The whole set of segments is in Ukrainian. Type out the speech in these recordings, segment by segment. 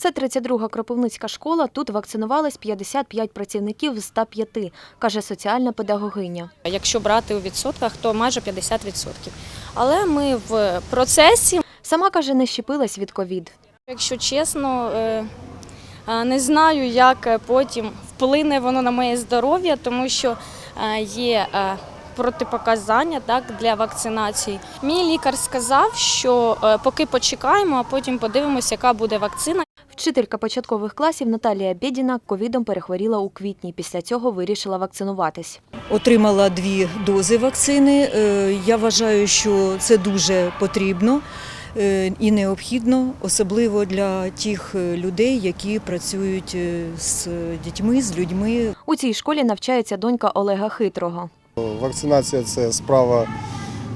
Це 32-га Кропивницька школа. Тут вакцинувались 55 працівників з 105, каже соціальна педагогиня. Якщо брати у відсотках, то майже 50%. Але ми в процесі, Сама каже, не щепилась від ковід. якщо чесно, е, е, не знаю, як потім вплине воно на моє здоров'я, тому що е, є протипоказання так, для вакцинації. Мій лікар сказав, що поки почекаємо, а потім подивимося, яка буде вакцина. Вчителька початкових класів Наталія Бєдіна ковідом перехворіла у квітні. Після цього вирішила вакцинуватись. Отримала дві дози вакцини. Е, Я вважаю, що це дуже потрібно е, і необхідно, особливо для тих е, людей, які працюють з дітьми, з людьми. У цій школі навчається донька Олега Хитрого. Вакцинація це справа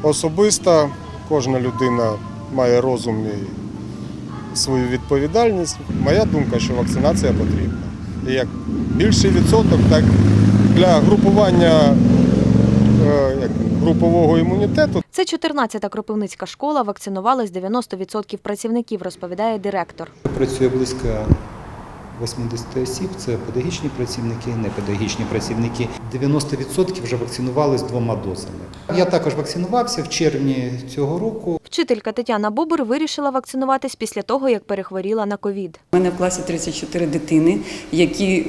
особиста. Кожна людина має розум і свою відповідальність. Моя думка, що вакцинація потрібна. І як більший відсоток, так для групування е, як, групового імунітету Це 14-та Кропивницька школа. Вакцинувались 90% працівників, розповідає директор. Працює близько 80 осіб. Це педагогічні працівники, непедагогічні працівники. 90% вже вакцинувались двома дозами. Я також вакцинувався в червні цього року. Вчителька Тетяна Бобур вирішила вакцинуватись після того, як перехворіла на ковід. У мене в класі 34 дитини, які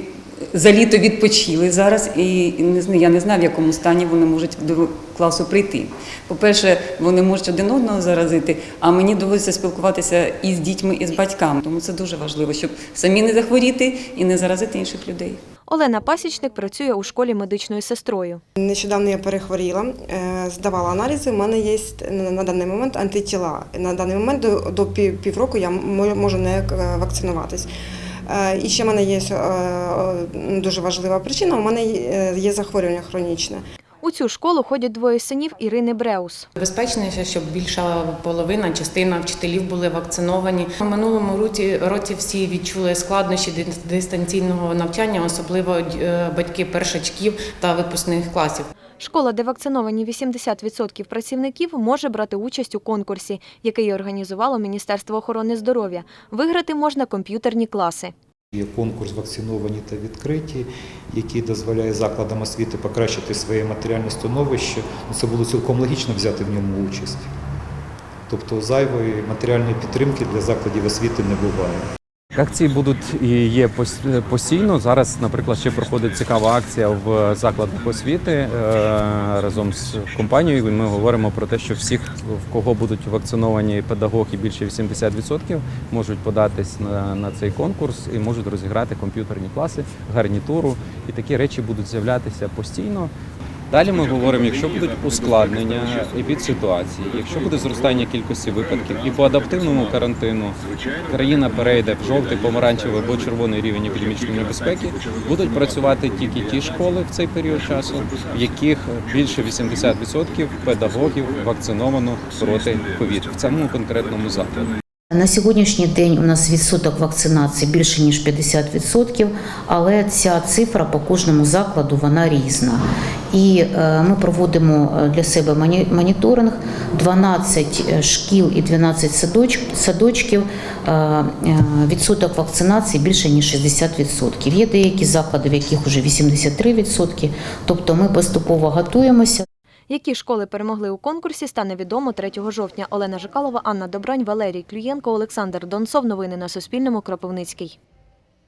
за літо відпочили зараз, і я не знаю, в якому стані вони можуть до класу прийти. По-перше, вони можуть один одного заразити, а мені доводиться спілкуватися і з дітьми, і з батьками. Тому це дуже важливо, щоб самі не захворіти і не заразити інших людей. Олена Пасічник працює у школі медичною сестрою. Нещодавно я перехворіла, е, здавала аналізи. У мене є на даний момент антитіла. На даний момент до, до пів- півроку я мо- можу не е, вакцинуватись. Е, І ще в мене є дуже важлива причина. У мене є захворювання хронічне. Цю школу ходять двоє синів Ірини Бреус. Безпечніше, щоб більша половина, частина вчителів були вакциновані. У минулому році, році всі відчули складнощі дис- дистанційного навчання, особливо е, батьки першачків та випускних класів. Школа, де вакциновані 80% працівників, може брати участь у конкурсі, який організувало Міністерство охорони здоров'я. Виграти можна комп'ютерні класи. Є конкурс вакциновані та відкриті, який дозволяє закладам освіти покращити своє матеріальне становище. Ну, Це було цілком логічно взяти в ньому участь. Тобто зайвої матеріальної підтримки для закладів освіти не буває. Акції будуть і є постійно. Зараз, наприклад, ще проходить цікава акція в закладах освіти е, разом з компанією. Ми говоримо про те, що всіх, в кого будуть вакциновані педагоги більше 80%, можуть податись на, на цей конкурс і можуть розіграти комп'ютерні класи, гарнітуру. І такі речі будуть з'являтися постійно. Далі ми говоримо, якщо будуть ускладнення епідситуації, якщо буде зростання кількості випадків і по адаптивному карантину країна перейде в жовтий, помаранчевий або червоний рівень епідемічної небезпеки, будуть працювати тільки ті школи в цей період часу, в яких більше 80% педагогів вакциновано проти ковід в цьому конкретному закладі. На сьогоднішній день у нас відсоток вакцинації більше ніж 50%, але ця цифра по кожному закладу вона різна. І е, ми проводимо е, для себе моні- моніторинг. 12 шкіл і 12 садочків. е, е, Відсоток вакцинації більше ніж 60%. Є деякі заклади, в яких вже 83%. Тобто ми поступово готуємося. Які школи перемогли у конкурсі, стане відомо 3 жовтня. Олена Жикалова, Анна Добрань, Валерій Клюєнко, Олександр Донцов. Новини на Суспільному. Кропивницький.